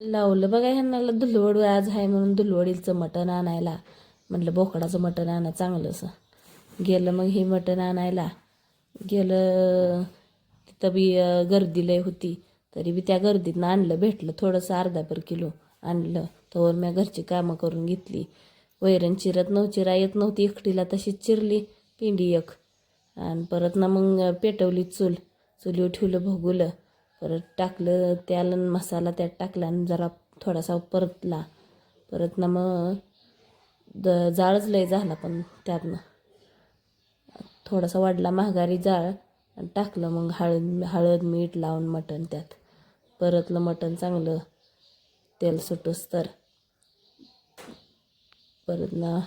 लावलं बघा ह्यांना धुलवड आज आहे म्हणून धुलवडीलचं मटण आणायला. म्हटलं बोकडाचं मटण आणा चांगलंसं. गेलं मग हे मटण आणायला. गेलं तिथं बी गर्दी लय होती. तरी बी त्या गर्दीतनं आणलं भेटलं थोडंसं अर्धा पर किलो आणलं. तोवर मी घरची कामं करून घेतली. वैरण चिरत नव्ह चिरा येत नव्हती. एकटीला तशीच चिरली पिंडी एक. आणि परत ना मग पेटवली चूल. चुलीवर ठेवलं भोगुलं. परत टाकलं त्याला मसाला त्यात टाकला आणि जरा थोडासा परतला. परत ना मग द जाळच लय झाला पण त्यातनं. थोडासा वाढला महागारी जाळ आणि टाकलं मग हळद हळद मीठ लावून मटण त्यात. परतलं मटण चांगलं तेल सुटूस तर. परत ना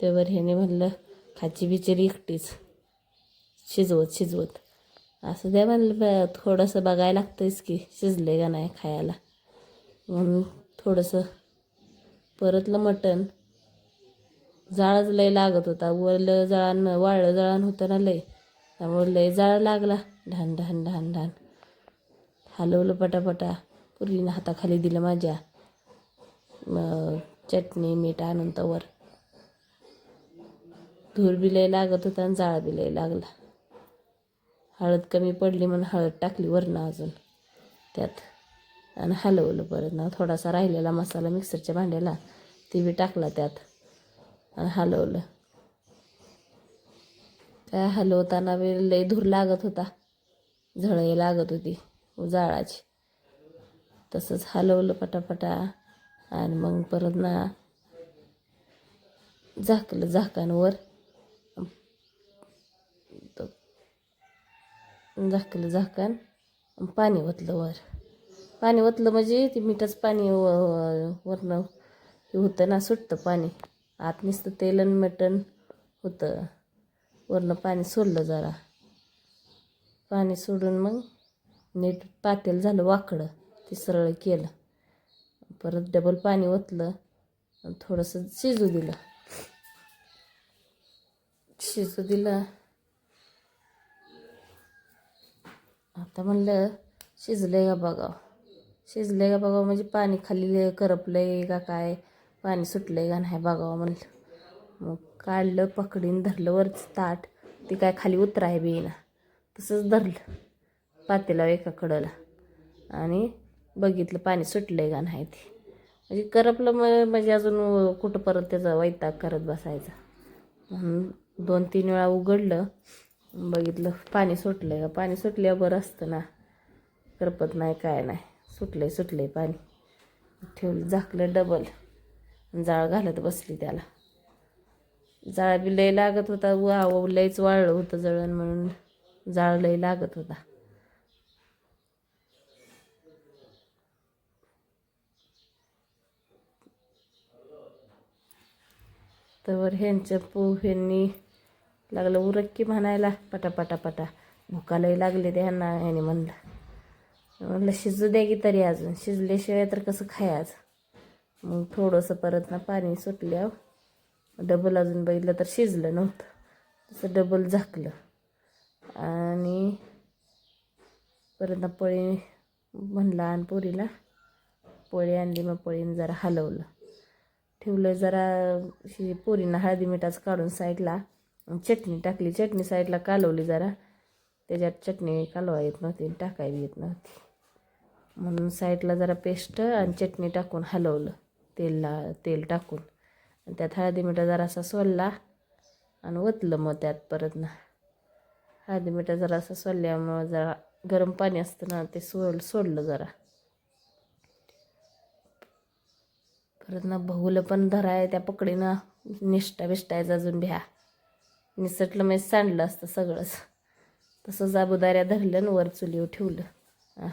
त्यावर ह्याने म्हणलं खाची बिचारी एकटीच. शिजवत शिजवत. असं द्या म्हणलं थोडंसं बघायला लागतंयच की शिजले का नाही खायला. म्हणून थोडंसं परतलं मटण. जाळच लय लागत होता. वरलं जळान वाळलं जळान होतं ना लय. त्यामुळे लय जाळ लागला. ढान ढान ढान ढान. हलवलं पटापटा. पूर्वीनं हाताखाली दिलं माझ्या. मग चटणी मीठ आणून तवर. धूर बी लय लागत होता आणि जाळ बी लय लागला. हळद कमी पडली म्हणून हळद टाकली वरनं अजून. त्यात. आणि हलवलं परत. ना थोडासा राहिलेला मसाला मिक्सरच्या भांड्याला ते बी टाकला त्यात. आणि हलवलं. काय हलवताना बी लय धूर लागत होता. झळई लागत होती जाळाची तसंच हलवलं पटापटा. आणि मग परत ना झाकलं झाकांवर झाकलं झाकण. पाणी ओतलं वर. पाणी ओतलं म्हणजे ते मिठाचं पाणी व- वरनं हे होतं ना सुटतं पाणी. आत नुसतं तेल आणि मटण होतं. वरनं पाणी सोडलं जरा. पाणी सोडून मग नीट पातेल झालं वाकडं. ते सरळ केलं. परत डबल पाणी ओतलं. थोडंसं शिजू दिलं. शिजू दिलं. आता म्हणलं शिजलंय का बघावं? आहे का बघावं? म्हणजे पाणी खाली करपलंय का काय? पाणी सुटलंय का नाही बघावं म्हणलं. मग काढलं पकडीन धरलं वरचं ताट. ती काय खाली उतराय बी ना. तसंच धरलं पातेला एका कडला. आणि बघितलं पाणी सुटलंय का नाही ते. म्हणजे करपलं मग म्हणजे अजून कुठं परत त्याचा वैताग करत बसायचा. म्हणून दोन तीन वेळा उघडलं. बघितलं. पाणी सुटलंय का पाणी सुटल्यावर बरं असतं ना. करपत नाही काय नाही. सुटलंय सुटलंय पाणी. ठेवलं झाकलं डबल जाळ घालत बसली त्याला. जाळ बी लय लागत होता. वा लयच वाळलं होतं जळण म्हणून. जाळ लय लागत होता. तर ह्यांच्या पोह्यांनी लागलं उरक्की म्हणायला पटा पटा. पटा भुका लागले ते ह्यांना ह्याने म्हणलं. म्हणलं शिजू द्या की तरी अजून. शिजल्याशिवाय तर कसं खायचं मग थोडंसं परत ना पाणी सुटल्यावर डबल अजून बघितलं तर शिजलं नव्हतं. तसं डबल झाकलं. आणि परत ना पळी म्हणला आणि पोरीला. पोळी आणली मग पोळीनं जरा हलवलं. ठेवलं जरा शि पोरीनं हळदी मिठाचं काढून साईडला. चटणी टाकली. चटणी साईडला कालवली जरा. त्याच्यात चटणी कालवा येत नव्हती आणि टाकायला येत नव्हती. म्हणून साईडला जरा पेस्ट आणि चटणी टाकून हलवलं. तेलला तेल टाकून. आणि त्यात हळदी मिठा जरासा सोलला आणि ओतलं मग त्यात परत ना. हळदी मिठा जरासा सोलल्यामुळं जरा गरम पाणी असतं ना ते सोल सोडलं जरा. परत ना भाऊला पण धराय त्या पकडीनं. निष्ठा बिष्टायचा अजून भ्या. निसटलं म्हणजे सांडलं असतं सगळंच. तसं जाबुदाऱ्या धरलं आणि वर चुलीवर ठेवलं.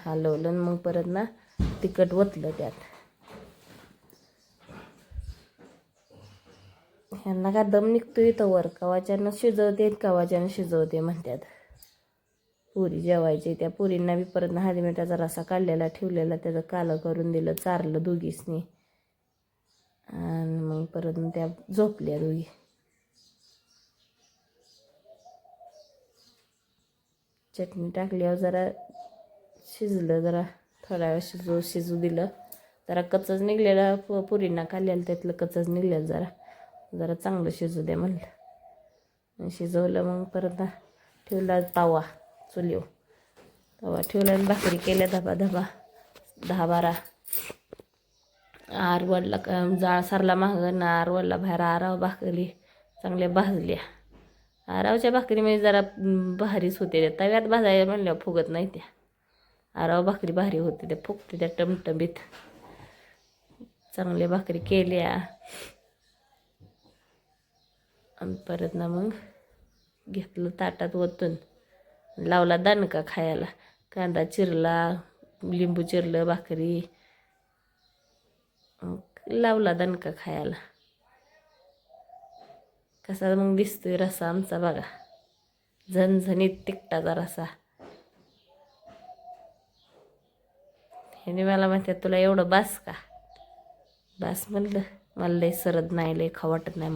हलवलं आणि मग परत ना तिखट ओतलं त्यात. ह्यांना का दम निघतोय तर वर? कवाच्यानं शिजवते कवाच्यानं शिजवते म्हणतात पुरी जेवायची त्या पुरींना बी परत हळदी मिठाचा रसा काढलेला ठेवलेला त्याचं कालं करून दिलं चारलं दोघीसनी. आणि मग परत त्या झोपल्या दोघी. चटणी टाकल्यावर जरा शिजलं जरा थोडा वेळ शिजू शिजू दिलं. जरा कच्चच निघलेलं पु पुरींना खाल्लेलं त्यातलं कच्चच निघलेलं जरा. जरा चांगलं शिजू दे म्हणलं. शिजवलं मग परत ठेवला तवा चुलीवर. तवा ठेवला आणि भाकरी केल्या धबा धबा दहा बारा आर वडला का जाळ सारला मागं आर वडला बाहेर आराव भाकरी चांगल्या भाजल्या. आरावच्या भाकरी म्हणजे जरा भारीच होते त्या. तव्यात भाजायला म्हणल्यावर फुगत नाही त्या. आराव भाकरी भारी होते त्या फुगते त्या टमटमीत. चांगल्या भाकरी केल्या. आणि परत ना मग घेतलं ताटात ओतून. लावला दणका खायला. कांदा चिरला लिंबू चिरलं भाकरी. मग लावला दणका खायला. कसा मग दिसतोय रसा आमचा बघा. झणझणीत तिकटाचा रसा ह्याने मला म्हणतात तुला एवढं बास का? बास म्हणलं. मला लय सरद नाही लय खाऊ वाटत नाही.